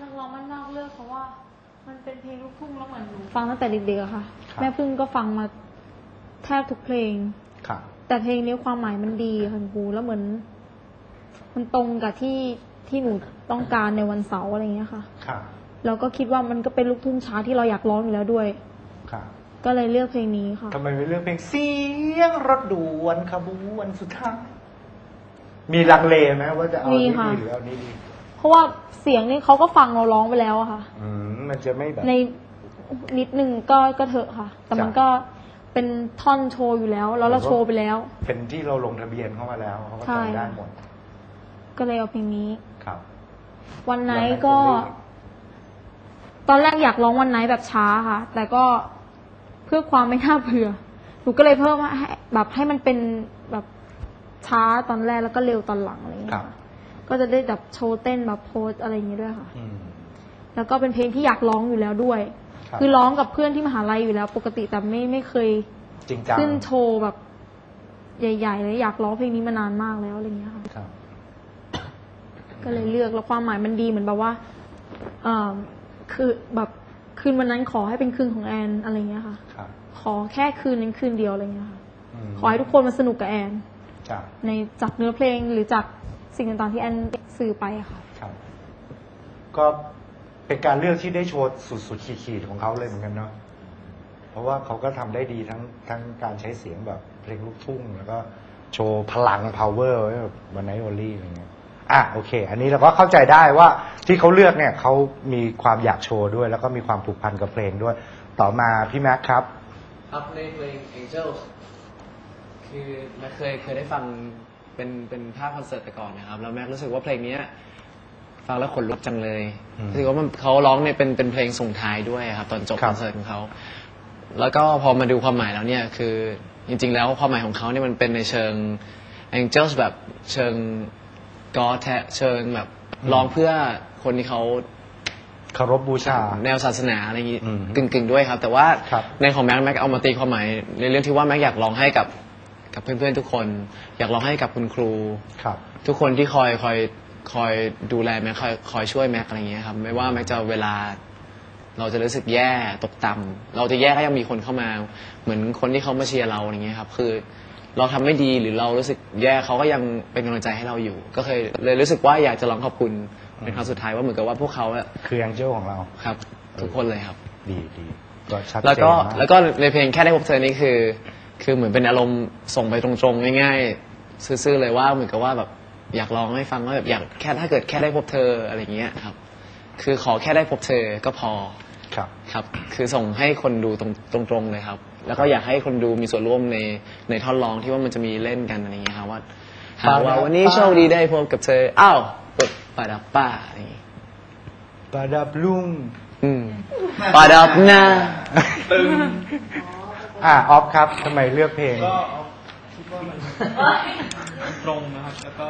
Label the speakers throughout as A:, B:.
A: นักร้องมันนอกเลือกเพราะว่า มันเป็นเพลงลูกทุ่งแล้วเหมือนหนูฟังตั้งแต่เด็กๆอะค่ะ
B: ครับ
A: แม่พึ่งก็ฟังมาแทบทุกเพลง
B: ครับ
A: แต่เพลงนี้ความหมายมันดีค่ะคุณครูแล้วเหมือน มันตรงกับที่ที่หนูต้องการในวันเสาร์อะไรอย่างเงี้ยค่ะ
B: ครับ
A: แล้วก็คิดว่ามันก็เป็นลูกทุ่งช้าที่เราอยากร้องอยู่แล้วด้วย
B: ครับ
A: ก็เลยเลือกเพลงนี้ค่ะ
B: ทำไมไม่เลือกเพลงเสียงรถด่วนขบวนสุดท้าย มีลังเลไหมว่าจะเอา
A: มี
B: นี้
A: ค่ะ
B: ดีหรือเอานี้ดี
A: เพ ราะว่าเสียงนี่เขาก็ฟังเราร้องไปแล้วอะค่ะ
B: อืมมันจะไม่แบบ
A: ในนิดนึงก็ก็เถอะค่ะ แต่มัน
B: จ้ะ
A: ก็เป็นท่อนโชว์อยู่แล้ว แล้วเราโชว์ไปแล้ว
B: เป็นที่เราลงทะเบียนเข้ามาแล้วเขาก็
A: ใช่
B: จำได้หมด
A: ก็เลยเอาเพลงนี้
B: ครับ
A: วันไหน
B: วันไหน
A: ก็
B: ผมได้
A: ตอนแรกอยากร้องวันไหนแบบช้าค่ะ แต่ก็เพื่อความไม่น่าเบื่อหนูก็เลยเพิ่มให้แบบให้มันเป็นแบบช้าตอนแรกแล้วก็เร็วตอนหลังอะไรอย่างเงี้
B: ครั
A: ย
B: บ
A: ค่ะ ก็จะได้แบบโชว์เต้นแบบโพสอะไรอย่างเงี้ยด้วยค่ะ
B: อืม
A: แล้วก็เป็นเพลงที่อยากร้องอยู่แล้วด้วย
B: ครับ
A: คือร้องกับเพื่อนที่มหาลัยอยู่แล้ว ปกติแต่ไม่ไม่เคย
B: จริงจัง
A: ขึ้นโชว์แบบ ใหญ่ๆเลยอยากร้องเพลงนี้มานานมากแล้วอะไรเงี้ยค่ะ
B: ครับ
A: ก็เลยเลือกแล้วความหมายมันดีเหมือนแบบว่าเอ่อคือแบบคืนวันนั้นขอให้เป็นคืนของแอนอะไรเงี้ยค่ะ
B: ครับ
A: ขอแค่คืนนั้นคืนเดียวอะไรเงี้ยค่ะ
B: ม
A: ขอให้ทุกคนมาสนุกกับแอน
B: จ้ะ
A: ในจากเนื้อเพลงหรือจาก สิ่งต่างๆที่แอนสื่อไปอะค่ะ
B: ครับ ก็เป็นการเลือกที่ได้โชว์สุดๆขีดๆของเขาเลยเหมือนกันเนาะเพราะว่าเขาก็ทำได้ดีทั้งทั้งการใช้เสียงแบบเพลงลูกทุ่ง แล้วก็โชว์พลัง power ไว้แบบวันไนโอลี่อะไรเงี้ยอะโอเค อันนี้เราก็เข้าใจได้ว่าที่เขาเลือกเนี่ยเขามีความอยากโชว์ด้วย แล้วก็มีความผูกพันกับเพลงด้วย ต่อมาพี่แม็กครับ
C: ครับในเพลง Angels คือแม็กเคยเคยได้ฟัง เป็นเป็นภาพคอนเสิร์ตแต่ก่อนนะครับ แล้วแม็กรู้สึกว่าเพลงเนี้ยฟังแล้วขนลุกจังเลย
B: อืม
C: รู้สึกว่ามันเขาร้องเนี่ยเป็นเป็นเพลงส่งท้ายด้วยครับ ตอนจบ
B: ครั
C: ค
B: บ
C: อนเสิร์ตของเขา แล้วก็พอมาดูความหมายแล้วเนี่ยคือจริง ๆ แล้วความหมายของเขาเนี่ยมันเป็นในเชิง Angels แบบเชิงก็แทะเชิงแบบร้องเพื่อคนที่เขา
B: เคารพบูชา
C: แนวศาสนาอะไรอย่างงี้
B: อืม
C: กึ่งๆด้วยครับ แต่ว่า
B: ครับ
C: ในของแม็กแม็กเอามาตีความหมายในเรื่องที่ว่าแม็กอยากร้องให้กับ กับเพื่อนๆทุกคน อยากร้องให้กับคุณครู
B: ครับ
C: ทุกคนที่คอยคอยคอยดูแลแม็กคอยคอยช่วยแม็กอะไรอย่างเงี้ยครับไม่ว่าแม็กจะเวลา เราจะรู้สึกแย่ตกต่ำเราจะแย่ก็ยังมีคนเข้ามา เหมือนคนที่เขามาเชียร์เราอย่างเงี้ยครับคือ เราทำไม่ดีหรือเรารู้สึกแย่เขาก็ยังเป็นกำลังใจให้เราอยู่ ก็เคยเลยรู้สึกว่าอยากจะร้องขอบคุณเป็นครั้งสุดท้ายว่าเหมือนกับว่าพวกเขาอะ
B: คือแองเจิลของเรา
C: ครับ ทุกคนเลยครับ
B: ดีดีก็ชัดเจน
C: แล้วก็
B: มา
C: แล้วก็ในเพลงแค่ได้พบเธอนี่คือ คือเหมือนเป็นอารมณ์ส่งไปตรงๆง่ายๆซื่อๆเลยว่าเหมือนกับว่าแบบอยากร้องให้ฟังว่าแบบอยากแค่ถ้าเกิดแค่ได้พบเธออะไรอย่างเงี้ยครับ คือขอแค่ได้พบเธอก็พอ
B: ครับ
C: ครับ คือส่งให้คนดูตรงตรงๆเลยครับ แล้วก็อยากให้คนดูมีส่วนร่วมในในท่อนร้องที่ว่ามันจะมีเล่นกันอะไรอย่างเงี้ยครับว่าหากว่าวันนี้โชคดีได้พบกับเธออ้าวปุ๊บปะดับป้าอะไรอย่างงี้
B: ปาดับลุง
C: อืมปะดับหน้า
B: อะออฟครับทำไมเลือกเพลง
D: ก็คิดว่ามันตรงนะครับ แล้วก็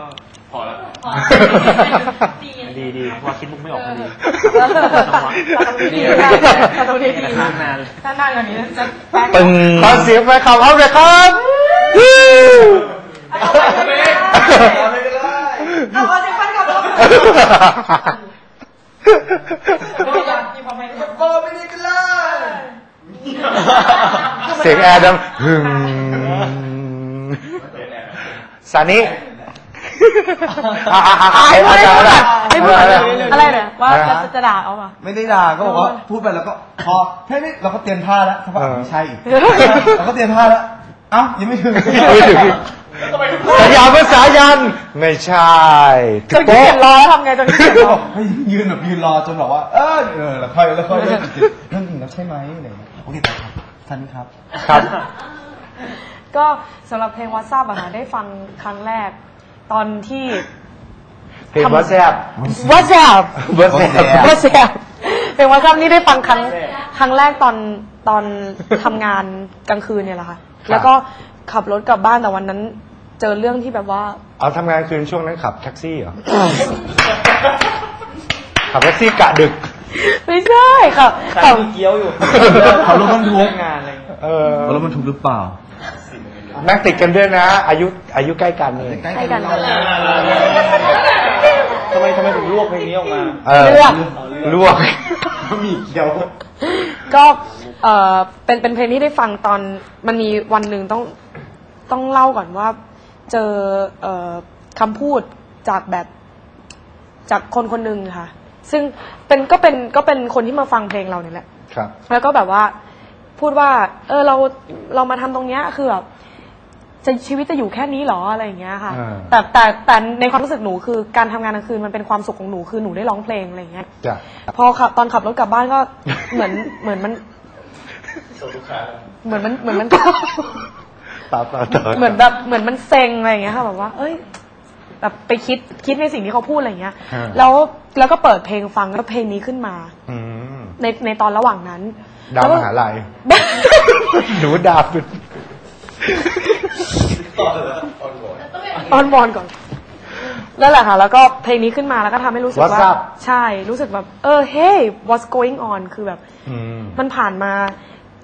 D: พอแล้วดีดีพอคิดมุกไม่ออกพอดี
C: ดี
D: ตรงนี้ดีนานนาน
E: ถ้านานกว่านี้จะแป๊ก
B: ปึงขอเสียงไปขับเขาเลยครับ
E: เอาเอาสิฟันกับเรามีความเป็น
B: เสียงแอร์ดังหึงสานิอะอะอะอะ
E: ไม่
B: อะ
E: พูด
B: อะ
E: ไม่พูด
B: อะ
E: อะไรเนี่ยว่าจะจะด่าเอาป่ะ
F: ไม่ได้ด่าก็บอกว่าพูดไปแล้วก็พอแค่นี้เราก็เตรียมท่าแล้วถ้าว่าไม่ใช่อีกเราก็เตรียมท่าแล้วเอ้ายังไม่ถึง
B: ไม่ถึงสัญญาณภาษายัน ไม่ใช่
E: จนเขียนรอแล้วทำไงจนเขียนรอ
F: ให้ยืนแบบยืนรอจนบอกว่า เออเออแล้วค่อยแล้วค่อยเริ่มจิตเรื่องจริงแล้วใช่ไหมอะไรอย่างเงี้ยโอเคครับท่านครับ
B: ครับ
E: ก็สำหรับเพลงว a ท s า p อะค่ะได้ฟังครั้งแรก ตอนที่
B: เพลงว่าแซบ
E: ว a ท s า p
B: ว่าแซบ
E: ว a ท s า p เพลงว a ท s า p นี่ได้ฟังครั้งครั้งแรกตอนตอนทำงานกลางคืนเนี่ยแหละค่ะ แล้วก็ขับรถกลับบ้านแต่วันนั้น เจอเรื่องที่แบบว่า
B: เอาทำงานคืนช่วงนั้นขับแท็กซี่เหรอ ขับแท็กซี่กะดึก
E: ไม่ใช่ค่ะขับ
D: เกี้ยวอยู่
F: เขารถบรรทุก
D: งานอะไร
B: เออ
F: เขารถบรรทุกหรือเปล่า
B: นั่งติดกันด้วยนะ อายุอายุใกล้กันเลย
F: ใกล้
E: ให้กัน
F: กัน
E: เลย
D: ทำไมทำไมถึงลวกเพลงนี้ออกมา
B: เออ
E: เลือก
D: เอาเลื
B: ลวกบะหมี่เกี๊ยว
E: ก็เออเป็นเป็นเพลงที่ได้ฟังตอนมันมีวันหนึ่งต้องต้องเล่าก่อนว่า เจอเออคำพูดจากแบบจากคนคนหนึ่งค่ะ ซึ่งเป็นก็เป็นก็เป็นคนที่มาฟังเพลงเราเนี่ยแหละ
B: ครับ
E: แล้วก็แบบว่าพูดว่า เออเราเรามาทำตรงเนี้ยคือแบบจะชีวิตจะอยู่แค่นี้เหรออะไรอย่างเงี้ยค่ะ
B: อ่า
E: แต่แต่แต่ในความรู้สึกหนูคือการทำงานกลางคืนมันเป็นความสุขของหนูคือหนูได้ร้องเพลงอะไรอย่างเงี้ย
B: จ้ะ
E: พอขับตอนขับรถกลับบ้านก็ เหมือนเหมือนมันเหมือนมันเหมือนมัน
B: ต่อต่อต่อ
E: เหมือนแบบเหมือนมันเซ็งอะไรอย่างเงี้ยค่ะแบบว่า เอ้ย แบบไปคิดคิดในสิ่งที่เขาพูดอะไรอย่างเงี้ยแล้วแล้วก็เปิดเพลงฟังแล้วเพลงนี้ขึ้นมา
B: อืม
E: ในในตอนระหว่างนั้น
B: ดาว
E: แล้ว
B: ม
E: ก็
B: หาลัยหนูดาวเป็น
E: ออนวอนก่อนนั่นแหละค่ะ แล้วก็เพลงนี้ขึ้นมาแล้วก็ทำให้รู้สึกว่า
B: What's up
E: ใช่รู้สึกแบบเออ hey what's going on คือแบบ
B: อืม
E: มันผ่านมา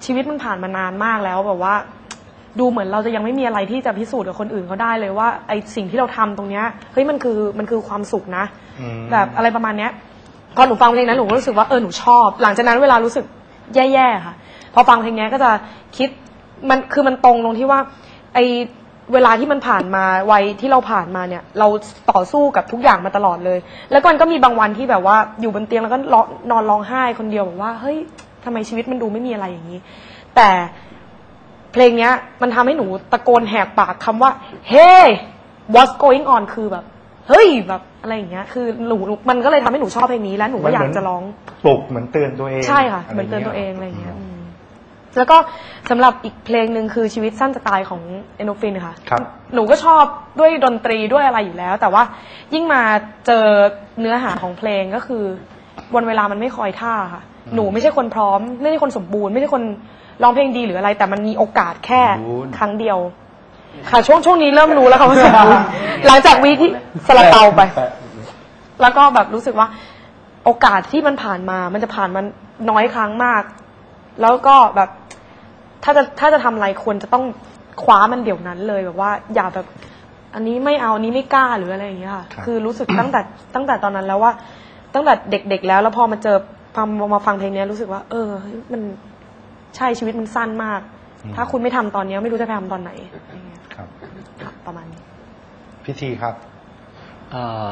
E: ชีวิตมันผ่านมานานมากแล้วแบบว่า ดูเหมือนเราจะยังไม่มีอะไรที่จะพิสูจน์กับคนอื่นเขาได้เลยว่าไอสิ่งที่เราทำตรงเนี้ยเฮ้ยมันคือมันคือความสุขนะ
B: อืม
E: แบบอะไรประมาณเนี้ยพอหนูฟังเพลงนั้นหนูก็รู้สึกว่าเออหนูชอบ หลังจากนั้นเวลารู้สึกแย่ๆค่ะ พอฟังเพลงเนี้ยก็จะคิดมันคือมันตรงตรงที่ว่า ไอเวลาที่มันผ่านมาวัยที่เราผ่านมาเนี่ย เราต่อสู้กับทุกอย่างมาตลอดเลย แล้วก็มันก็มีบางวันที่แบบว่าอยู่บนเตียงแล้วก็ร้องนอนร้องไห้คนเดียวแบบว่าเฮ้ยทำไมชีวิตมันดูไม่มีอะไรอย่างนี้ แต่ เพลงเนี้ย มันทำให้หนูตะโกนแหกปากคำว่า hey what's going on คือแบบ เฮ้ยแบบอะไรอย่างเงี้ย คือหนูหนูมันก็เลยทำให้หนูชอบเพลงนี้และหนูก็อยากจะร้อง
B: ปลุกเหมือนเตือนตัวเอง
E: ใช่ค่ะเหมือนเตือนตัวเองอะไรอย่างเงี้ยอืมแล้วก็สำหรับอีกเพลงหนึ่งคือชีวิตสั้นจะตายของเอโนฟินค่ะ
B: ครับ
E: หนูก็ชอบด้วยดนตรีด้วยอะไรอยู่แล้ว แต่ว่ายิ่งมาเจอเนื้อหาของเพลงก็คือ วันเวลามันไม่คอยท่าค่ะ หนูไม่ใช่คนพร้อม ไม่ใช่คนสมบูรณ์ ไม่ใช่คน ร้องเพลงดีหรืออะไร แต่มันมีโอกาสแค่
B: สมบูรณ์
E: ครั้งเดียว ค่ะช่วงช่วงนี้เริ่มรู้แล้วค่ะว่าสมบูรณ์หลังจากวีคที่สลับเตาไป แล้วก็แบบรู้สึกว่า โอกาสที่มันผ่านมา มันจะผ่านมันน้อยครั้งมาก แล้วก็แบบถ้าจะถ้าจะทำอะไรควรจะต้องคว้ามันเดี๋ยวนั้นเลยแบบว่า อย่าแบบ อันนี้ไม่เอาอันนี้ไม่กล้าหรืออะไรอย่างเงี้ยค่ะ
B: ครับ
E: คือรู้สึกตั้งแต่ตั้งแต่ตอนนั้นแล้วว่า ตั้งแต่เด็กๆแล้วแล้วพอมาเจอฟังมาฟังเพลงเนี้ยรู้สึกว่า เออ มัน ใช่ชีวิตมันสั้นมาก ถ้าคุณไม่ทำตอนเนี้ยไม่รู้จะไปทำตอนไหนอย่างเงี้ย
B: ครับ
E: ค่ะประมาณนี้
B: พิธีครับ
C: เอ่อ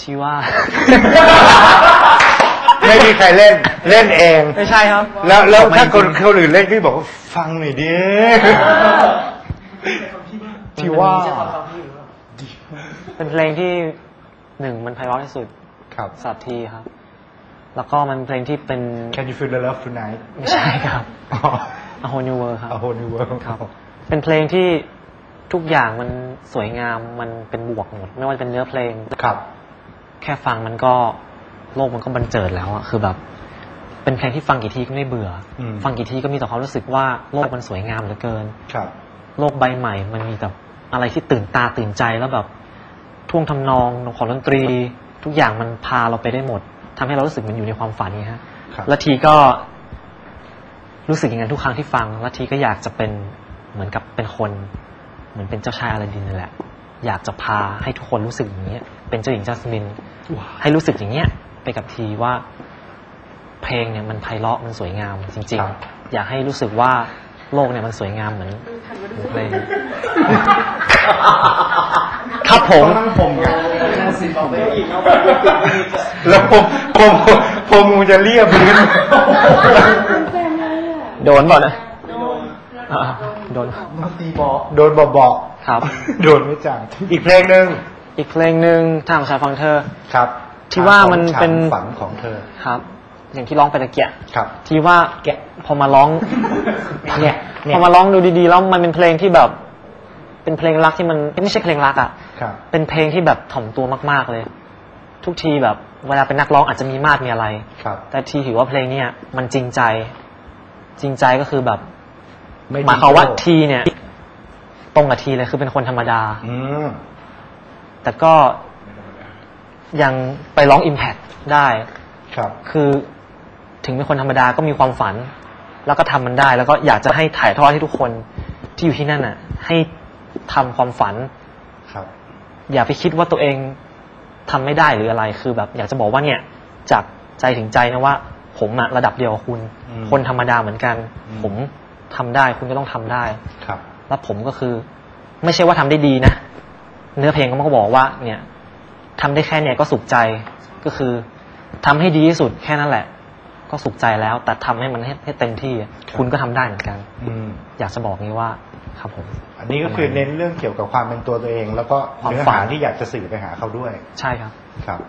C: ที่ว่า
B: ไม่มีใครเล่นเล่นเอง
C: ไม่ใช่ครับ
B: แล้วแล้ว
C: ไม่
B: ถ้าคน
C: จริง
B: คนอื่นเล่นพี่บอกว่าฟังหน่อยดิที่ว่า
G: เป็นเพลงที่หนึ่งมันไพเราะที่สุด
B: ครับ
G: สำหรับทีครับ แล้วก็มันเพลงที่เป็น
B: Can you feel the love tonight
G: ไม่ใช่ครับ
B: อ๋อ
G: A Whole New World ครับ
B: A whole new world
G: ครับ เป็นเพลงที่ทุกอย่างมันสวยงามมันเป็นบวกหมด ไม่ว่าจะเป็นเนื้อเพลง
B: ครับ
G: แค่ฟังมันก็โลกมันก็บันเจิดแล้วอะคือแบบ เป็นเพลงที่ฟังกี่ทีก็ไม่เบื่ออ
B: ม
G: ฟังกี่ทีก็มีแต่ความรู้สึกว่าโลกมันสวยงามเหลือเกิน
B: ครับ
G: โลกใบใหม่ มันมีแบบอะไรที่ตื่นตาตื่นใจแล้วแบบท่วงทำนองของดนตรี ทุกอย่างมันพาเราไปได้หมด ทำให้เรารู้สึกเหมันอยู่ในความฝันนี้ฮะ
B: ครับ
G: แล้วทีก็รู้สึกอย่างนั้นทุกครั้งที่ฟังแล้วทีก็อยากจะเป็นเหมือนกับเป็นคน เหมือนเป็นเจ้าชายอลาดินนั่นแหละ อยากจะพาให้ทุกคนรู้สึกอย่างนี้ยเป็นเจ้าหญิงจัสมินให้รู้สึกอย่างเงี้ย ไปกับทีว่า เพลงเนี่ยมันไพเราะมันสวยงามจริง
B: ครับ
G: ๆอยากให้รู้สึกว่าโลกเนี่ยมันสวยงามเหมือนเหมือนเพลงครับผม
B: นั่งผมกันแล้วผมผมผมคงจะเรียบพื้น
G: โดนเปล่านะอ่าโดน
B: โดนเบา
G: ครับ
B: ๆโดนไม่จังอีกเพลงหนึ่ง
G: อีกเพลงหนึ่งทางชายฟังเธอ
B: ครับ
G: ที่ว่ามันเป็น
B: ฉัฝันของเธอ
G: ครับ อย่างที่ร้องไปตะเกีย
B: ครับ
G: ที่ว่า
B: แกะ
G: พอมาร้อง
B: เนี่ยเนี่ย
G: พอมาร้องดูดีๆแล้วมันเป็นเพลงที่แบบ เป็นเพลงรักที่มันไม่ใช่เพลงรักอะ
B: ครับ
G: เป็นเพลงที่แบบถ่อมตัวมาก ๆเลย ทุกทีแบบเวลาเป็นนักร้องอาจจะมีมาดมีอะไร
B: ครับ
G: แต่ทีถือว่าเพลงเนี้ยมันจริงใจ จริงใจก็คือแบบ
B: ไม่
G: หมายความว่าทีเนี่ย ตรงกับทีเลยคือเป็นคนธรรมดา
B: อืม
G: แต่ก็ยังไปร้อง Impact ได้
B: ครับ
G: คือถึงเป็นคนธรรมดาก็มีความฝัน แล้วก็ทำมันได้ แล้วก็อยากจะให้ถ่ายทอดให้ทุกคนที่อยู่ที่นั่นน่ะ ให้ ทำความฝัน
B: ครับ
G: อย่าไปคิดว่าตัวเองทำไม่ได้หรืออะไรคือแบบ อยากจะบอกว่าเนี่ย จากใจถึงใจนะว่า ผมอะระดับเดียวกับคุณ
B: อืม
G: คนธรรมดาเหมือนกัน
B: อืม
G: ผมทำได้คุณก็ต้องทำได้
B: ครับ
G: แล้วผมก็คือ ไม่ใช่ว่าทำได้ดีนะเนื้อเพลงก็บอกว่า เนี่ยทำได้แค่เนี่ยก็สุขใจก็คือทำให้ดีที่สุดแค่นั้นแหละ ก็สุขใจแล้ว แต่ทำให้มันให้ให้เต็มที่อะ
B: ครับ
G: คุณก็ทำได้เหมือนกัน
B: อืม
G: อยากจะบอกงี้ว่าครับผม
B: อันนี้ก็คือเน้นเรื่องเกี่ยวกับความเป็นตัวตัวเอง แล้วก็
G: ความ
B: เนื้อ
G: ฝั
B: หานที่อยากจะสื่อไปหาเขาด้วย
G: ใช่ครับ
B: ครับ